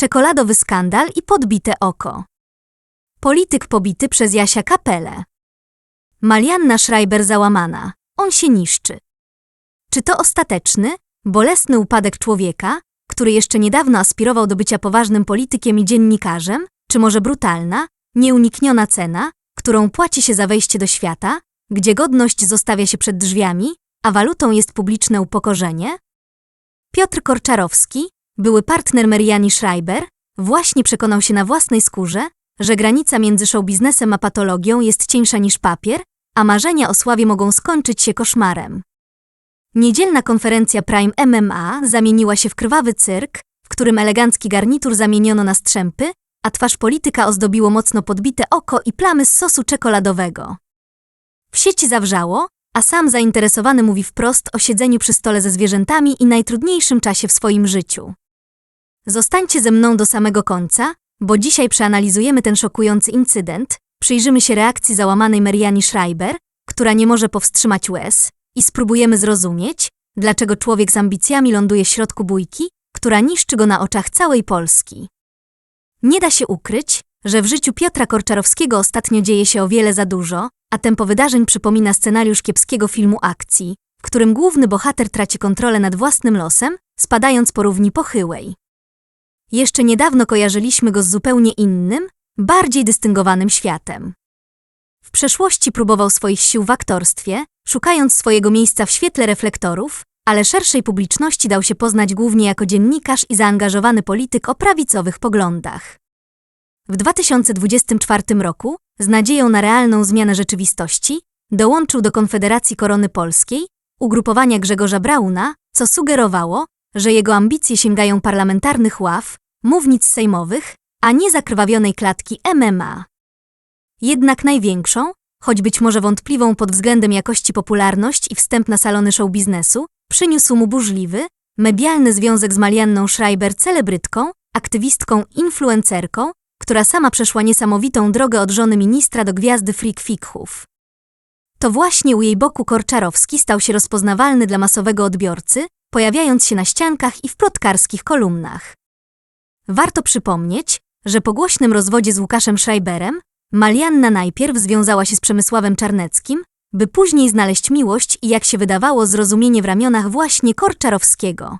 czekoladowy skandal i podbite oko. Polityk pobity przez Jasia Kapelę. Marianna Schreiber załamana. On się niszczy. Czy to ostateczny, bolesny upadek człowieka, który jeszcze niedawno aspirował do bycia poważnym politykiem i dziennikarzem, czy może brutalna, nieunikniona cena, którą płaci się za wejście do świata, gdzie godność zostawia się przed drzwiami, a walutą jest publiczne upokorzenie? Piotr Korczarowski, były partner Mariani Schreiber, właśnie przekonał się na własnej skórze, że granica między showbiznesem a patologią jest cieńsza niż papier, a marzenia o sławie mogą skończyć się koszmarem. Niedzielna konferencja Prime MMA zamieniła się w krwawy cyrk, w którym elegancki garnitur zamieniono na strzępy, a twarz polityka ozdobiło mocno podbite oko i plamy z sosu czekoladowego. W sieci zawrzało, a sam zainteresowany mówi wprost o siedzeniu przy stole ze zwierzętami i najtrudniejszym czasie w swoim życiu. Zostańcie ze mną do samego końca, bo dzisiaj przeanalizujemy ten szokujący incydent, przyjrzymy się reakcji załamanej Mariani Schreiber, która nie może powstrzymać łez, i spróbujemy zrozumieć, dlaczego człowiek z ambicjami ląduje w środku bójki, która niszczy go na oczach całej Polski. Nie da się ukryć, że w życiu Piotra Korczarowskiego ostatnio dzieje się o wiele za dużo, a tempo wydarzeń przypomina scenariusz kiepskiego filmu akcji, w którym główny bohater traci kontrolę nad własnym losem, spadając po równi pochyłej. Jeszcze niedawno kojarzyliśmy go z zupełnie innym, bardziej dystyngowanym światem. W przeszłości próbował swoich sił w aktorstwie, szukając swojego miejsca w świetle reflektorów, ale szerszej publiczności dał się poznać głównie jako dziennikarz i zaangażowany polityk o prawicowych poglądach. W 2024 roku, z nadzieją na realną zmianę rzeczywistości, dołączył do Konfederacji Korony Polskiej, ugrupowania Grzegorza Brauna, co sugerowało, że jego ambicje sięgają parlamentarnych ław, mównic sejmowych, a nie zakrwawionej klatki MMA. Jednak największą, choć być może wątpliwą pod względem jakości popularność i wstęp na salony show biznesu, przyniósł mu burzliwy, medialny związek z Marianną Schreiber celebrytką, aktywistką, influencerką, która sama przeszła niesamowitą drogę od żony ministra do gwiazdy freak fikhów. To właśnie u jej boku Korczarowski stał się rozpoznawalny dla masowego odbiorcy, pojawiając się na ściankach i w plotkarskich kolumnach. Warto przypomnieć, że po głośnym rozwodzie z Łukaszem Schreiberem, Marianna najpierw związała się z Przemysławem Czarneckim, by później znaleźć miłość i jak się wydawało zrozumienie w ramionach właśnie Korczarowskiego.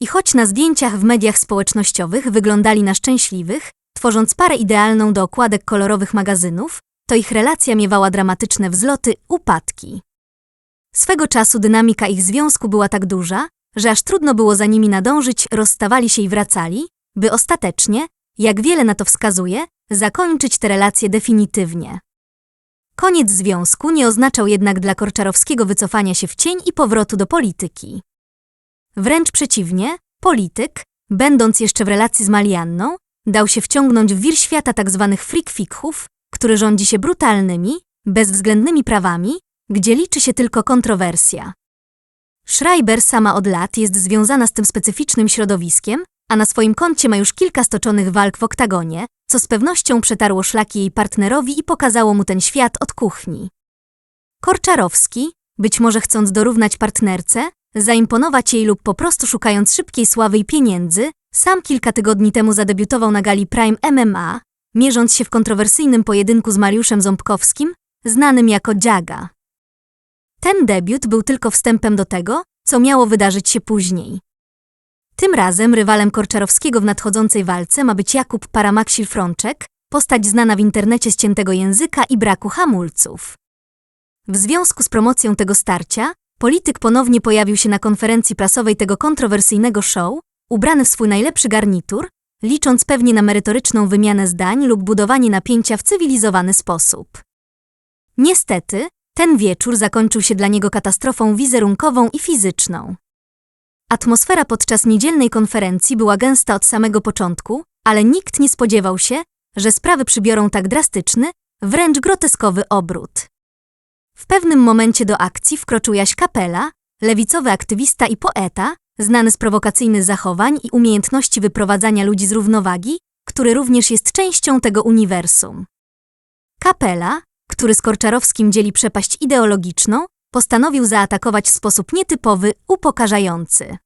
I choć na zdjęciach w mediach społecznościowych wyglądali na szczęśliwych, tworząc parę idealną do okładek kolorowych magazynów, to ich relacja miewała dramatyczne wzloty, upadki. Swego czasu dynamika ich związku była tak duża, że aż trudno było za nimi nadążyć, rozstawali się i wracali, by ostatecznie, jak wiele na to wskazuje, zakończyć te relacje definitywnie. Koniec związku nie oznaczał jednak dla Korczarowskiego wycofania się w cień i powrotu do polityki. Wręcz przeciwnie, polityk, będąc jeszcze w relacji z Marianną, dał się wciągnąć w wir świata tzw. Tak freak-fikhów, który rządzi się brutalnymi, bezwzględnymi prawami, gdzie liczy się tylko kontrowersja. Schreiber sama od lat jest związana z tym specyficznym środowiskiem, a na swoim koncie ma już kilka stoczonych walk w oktagonie, co z pewnością przetarło szlaki jej partnerowi i pokazało mu ten świat od kuchni. Korczarowski, być może chcąc dorównać partnerce, zaimponować jej lub po prostu szukając szybkiej sławy i pieniędzy, sam kilka tygodni temu zadebiutował na gali Prime MMA, mierząc się w kontrowersyjnym pojedynku z Mariuszem Ząbkowskim, znanym jako Dziaga. Ten debiut był tylko wstępem do tego, co miało wydarzyć się później. Tym razem rywalem Korczarowskiego w nadchodzącej walce ma być Jakub Paramaksil-Frączek, postać znana w internecie z ciętego języka i braku hamulców. W związku z promocją tego starcia, polityk ponownie pojawił się na konferencji prasowej tego kontrowersyjnego show, ubrany w swój najlepszy garnitur, licząc pewnie na merytoryczną wymianę zdań lub budowanie napięcia w cywilizowany sposób. Niestety, ten wieczór zakończył się dla niego katastrofą wizerunkową i fizyczną. Atmosfera podczas niedzielnej konferencji była gęsta od samego początku, ale nikt nie spodziewał się, że sprawy przybiorą tak drastyczny, wręcz groteskowy obrót. W pewnym momencie do akcji wkroczył Jaś Kapela, lewicowy aktywista i poeta, znany z prowokacyjnych zachowań i umiejętności wyprowadzania ludzi z równowagi, który również jest częścią tego uniwersum. Kapela, który z Korczarowskim dzieli przepaść ideologiczną, postanowił zaatakować w sposób nietypowy, upokarzający.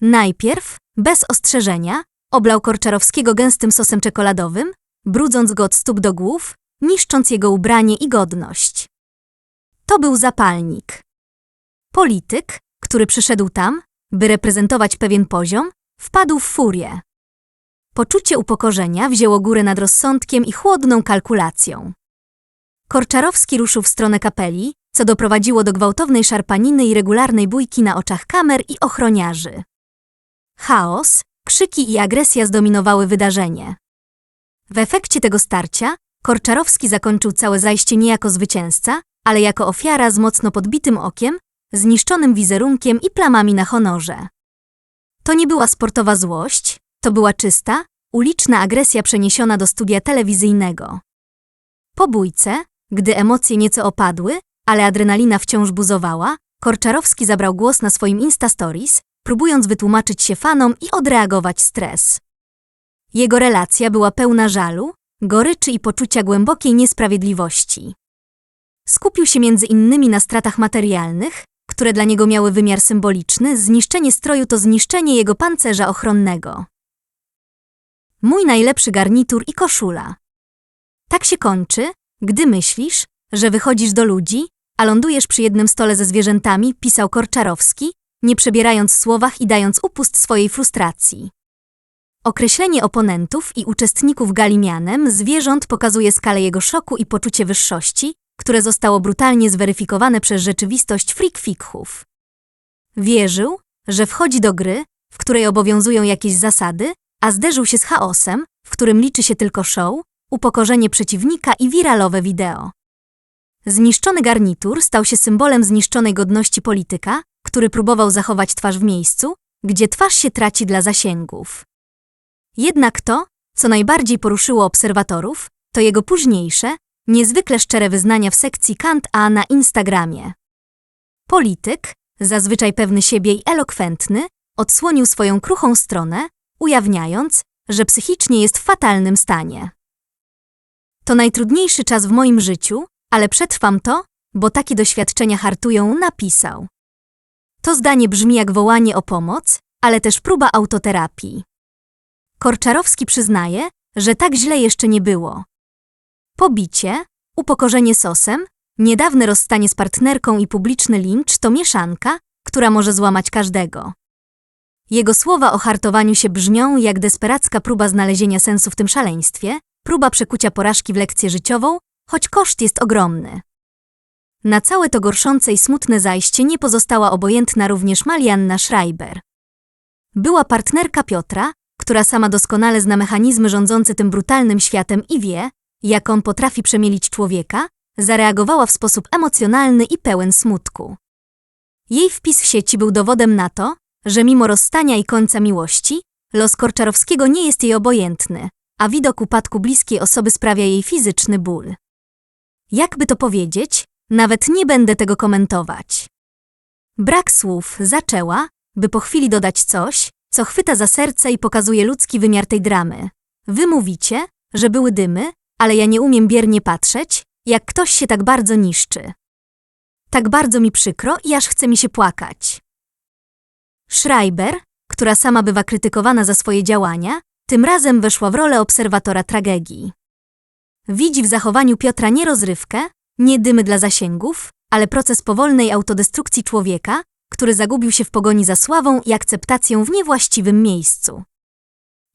Najpierw, bez ostrzeżenia, oblał Korczarowskiego gęstym sosem czekoladowym, brudząc go od stóp do głów, niszcząc jego ubranie i godność. To był zapalnik. Polityk, który przyszedł tam, by reprezentować pewien poziom, wpadł w furię. Poczucie upokorzenia wzięło górę nad rozsądkiem i chłodną kalkulacją. Korczarowski ruszył w stronę kapeli, co doprowadziło do gwałtownej szarpaniny i regularnej bójki na oczach kamer i ochroniarzy. Chaos, krzyki i agresja zdominowały wydarzenie. W efekcie tego starcia Korczarowski zakończył całe zajście nie jako zwycięzca, ale jako ofiara z mocno podbitym okiem, zniszczonym wizerunkiem i plamami na honorze. To nie była sportowa złość, to była czysta, uliczna agresja przeniesiona do studia telewizyjnego. Po bójce, gdy emocje nieco opadły, ale adrenalina wciąż buzowała, Korczarowski zabrał głos na swoim Insta Stories, próbując wytłumaczyć się fanom i odreagować stres. Jego relacja była pełna żalu, goryczy i poczucia głębokiej niesprawiedliwości. Skupił się między innymi na stratach materialnych, które dla niego miały wymiar symboliczny, zniszczenie stroju to zniszczenie jego pancerza ochronnego. Mój najlepszy garnitur i koszula. Tak się kończy, gdy myślisz, że wychodzisz do ludzi, a lądujesz przy jednym stole ze zwierzętami, pisał Korczarowski, nie przebierając słowach i dając upust swojej frustracji. Określenie oponentów i uczestników gali mianem zwierząt pokazuje skalę jego szoku i poczucie wyższości, które zostało brutalnie zweryfikowane przez rzeczywistość freakfikhów. Wierzył, że wchodzi do gry, w której obowiązują jakieś zasady, a zderzył się z chaosem, w którym liczy się tylko show, upokorzenie przeciwnika i wiralowe wideo. Zniszczony garnitur stał się symbolem zniszczonej godności polityka, który próbował zachować twarz w miejscu, gdzie twarz się traci dla zasięgów. Jednak to, co najbardziej poruszyło obserwatorów, to jego późniejsze, niezwykle szczere wyznania w sekcji Kant A na Instagramie. Polityk, zazwyczaj pewny siebie i elokwentny, odsłonił swoją kruchą stronę, ujawniając, że psychicznie jest w fatalnym stanie. To najtrudniejszy czas w moim życiu, ale przetrwam to, bo takie doświadczenia hartują, napisał. To zdanie brzmi jak wołanie o pomoc, ale też próba autoterapii. Korczarowski przyznaje, że tak źle jeszcze nie było. Pobicie, upokorzenie sosem, niedawne rozstanie z partnerką i publiczny lincz to mieszanka, która może złamać każdego. Jego słowa o hartowaniu się brzmią jak desperacka próba znalezienia sensu w tym szaleństwie, próba przekucia porażki w lekcję życiową, choć koszt jest ogromny. Na całe to gorszące i smutne zajście nie pozostała obojętna również Malianna Schreiber. Była partnerka Piotra, która sama doskonale zna mechanizmy rządzące tym brutalnym światem i wie, jak on potrafi przemielić człowieka, zareagowała w sposób emocjonalny i pełen smutku. Jej wpis w sieci był dowodem na to, że mimo rozstania i końca miłości, los Korczarowskiego nie jest jej obojętny, a widok upadku bliskiej osoby sprawia jej fizyczny ból. Jakby to powiedzieć, nawet nie będę tego komentować. Brak słów zaczęła, by po chwili dodać coś, co chwyta za serce i pokazuje ludzki wymiar tej dramy. Wy mówicie, że były dymy, ale ja nie umiem biernie patrzeć, jak ktoś się tak bardzo niszczy. Tak bardzo mi przykro i aż chce mi się płakać. Schreiber, która sama bywa krytykowana za swoje działania, tym razem weszła w rolę obserwatora tragedii. Widzi w zachowaniu Piotra nie rozrywkę, nie dymy dla zasięgów, ale proces powolnej autodestrukcji człowieka, który zagubił się w pogoni za sławą i akceptacją w niewłaściwym miejscu.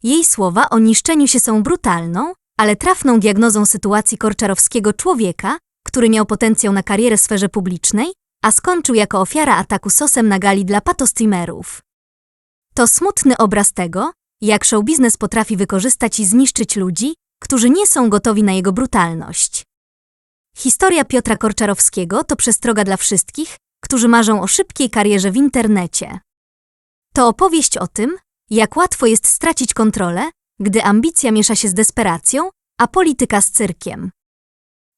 Jej słowa o niszczeniu się są brutalną, ale trafną diagnozą sytuacji korczarowskiego człowieka, który miał potencjał na karierę w sferze publicznej, a skończył jako ofiara ataku sosem na gali dla patostreamerów. To smutny obraz tego, jak show biznes potrafi wykorzystać i zniszczyć ludzi, którzy nie są gotowi na jego brutalność. Historia Piotra Korczarowskiego to przestroga dla wszystkich, którzy marzą o szybkiej karierze w internecie. To opowieść o tym, jak łatwo jest stracić kontrolę, gdy ambicja miesza się z desperacją, a polityka z cyrkiem.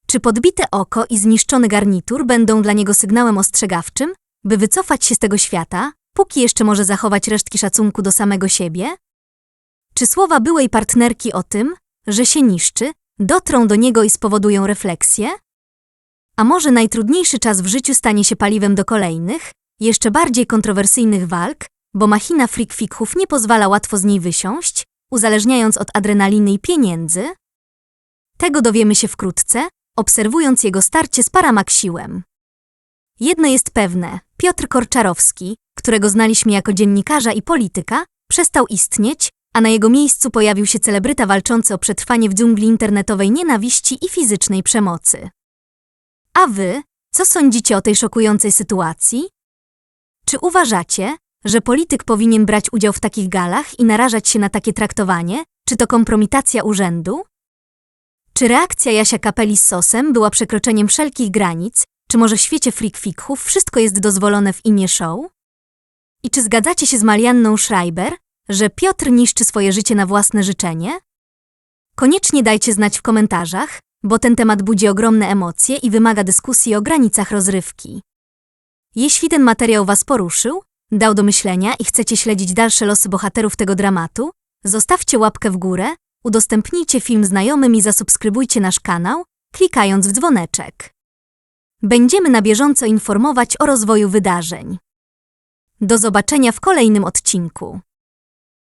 Czy podbite oko i zniszczony garnitur będą dla niego sygnałem ostrzegawczym, by wycofać się z tego świata, póki jeszcze może zachować resztki szacunku do samego siebie? Czy słowa byłej partnerki o tym, że się niszczy, dotrą do niego i spowodują refleksję? A może najtrudniejszy czas w życiu stanie się paliwem do kolejnych, jeszcze bardziej kontrowersyjnych walk, bo machina freakfikhów nie pozwala łatwo z niej wysiąść, uzależniając od adrenaliny i pieniędzy? Tego dowiemy się wkrótce, obserwując jego starcie z Paramaxiłem. Jedno jest pewne, Piotr Korczarowski, którego znaliśmy jako dziennikarza i polityka, przestał istnieć, a na jego miejscu pojawił się celebryta walczący o przetrwanie w dżungli internetowej nienawiści i fizycznej przemocy. A wy, co sądzicie o tej szokującej sytuacji? Czy uważacie, że polityk powinien brać udział w takich galach i narażać się na takie traktowanie? Czy to kompromitacja urzędu? Czy reakcja Jasia Kapeli z sosem była przekroczeniem wszelkich granic? Czy może w świecie freakfikhów wszystko jest dozwolone w imię show? I czy zgadzacie się z Marianną Schreiber, że Piotr niszczy swoje życie na własne życzenie? Koniecznie dajcie znać w komentarzach, bo ten temat budzi ogromne emocje i wymaga dyskusji o granicach rozrywki. Jeśli ten materiał Was poruszył, dał do myślenia i chcecie śledzić dalsze losy bohaterów tego dramatu, zostawcie łapkę w górę, udostępnijcie film znajomym i zasubskrybujcie nasz kanał, klikając w dzwoneczek. Będziemy na bieżąco informować o rozwoju wydarzeń. Do zobaczenia w kolejnym odcinku.